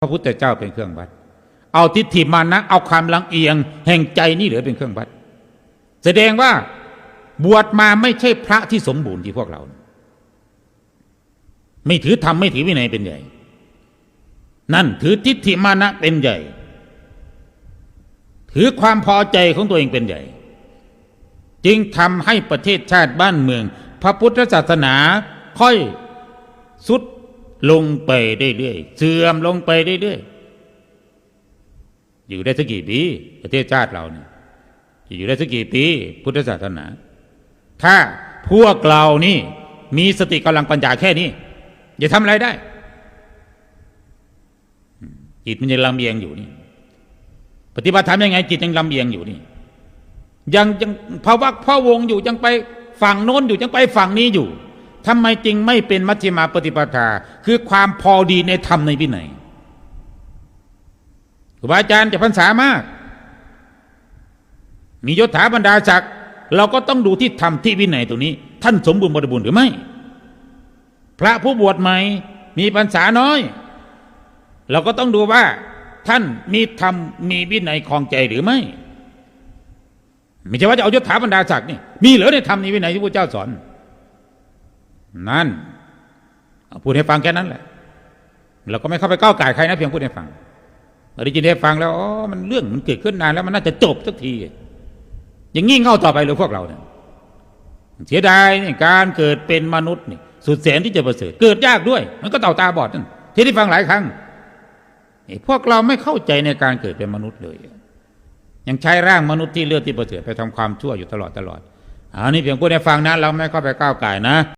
พระพุทธเจ้าเป็นเครื่องวัด เอาทิฏฐิมานะ เอาความลังเอียง แห่งใจนี่เหลือเป็นเครื่องวัด แสดงว่าบวชมาไม่ใช่พระที่สมบูรณ์ที่พวกเรา ไม่ถือธรรมไม่ถือวินัยเป็นใหญ่ นั่นถือทิฏฐิมานะเป็นใหญ่ ถือความพอใจของตัวเองเป็นใหญ่ จึงทำให้ประเทศชาติบ้านเมือง พระพุทธศาสนาค่อยสุด ลงไปเรื่อยๆเสื่อมลงไปเรื่อยๆอยู่ได้สักกี่ปีประเทศชาติเราเนี่ยจะอยู่ได้สักกี่ปีพุทธศาสนา ถ้าพวกเรานี่มีสติกำลังปัญญาแค่นี้จะทำอะไรได้จิตมันยังลำเอียงอยู่นี่ ปฏิบัติธรรมยังไง จิตยังลำเอียงอยู่นี่ ยังยังภาวะพ่อวงอยู่ยังไปฝั่งโน้นอยู่ยังไปฝั่งนี้อยู่ ทำไมจึงไม่เป็นมัชฌิมาปฏิปทา คือความพอดีในธรรมในวินัยครูบาอาจารย์จะพรรษามาก มียศถาบรรดาศักดิ์เราก็ต้องดูที่ธรรมที่วินัยตรงนี้ ท่านสมบูรณ์บริบูรณ์หรือไม่ พระผู้บวชใหม่มีพรรษาน้อย เราก็ต้องดูว่า ท่านมีธรรมมีวินัยคลองใจหรือไม่ ไม่ใช่ว่าจะเอายศถาบรรดาศักดิ์นี่มีเหรือในธรรมในวินัยที่พระเจ้าสอน นั่นพูดให้ฟังแค่นั้นแหละเราก็ไม่เข้าไปก้าวไก่ใครนะเพียงพูดให้ฟังเราได้ยินได้ฟังแล้วอ๋อมันเรื่องมันเกิดขึ้นนานแล้วมันน่าจะจบสักทีอย่างงี้เง่าต่อไปเลยพวกเราเนี่ยเสียดายนี่การเกิดเป็นมนุษย์นี่สุดแสนที่จะประเสริฐเกิดยากด้วย มันก็เต่าตาบอดนั่นที่ได้ฟังหลายครั้งไอ้พวกเราไม่เข้าใจในการเกิดเป็นมนุษย์เลย ยังใช้ร่างมนุษย์ที่เลือดที่ประเสริฐไปทำความชั่วอยู่ตลอดตลอดอันนี้เพียงพูดให้ฟังนะเราไม่เข้าไปก้าวไก่นะ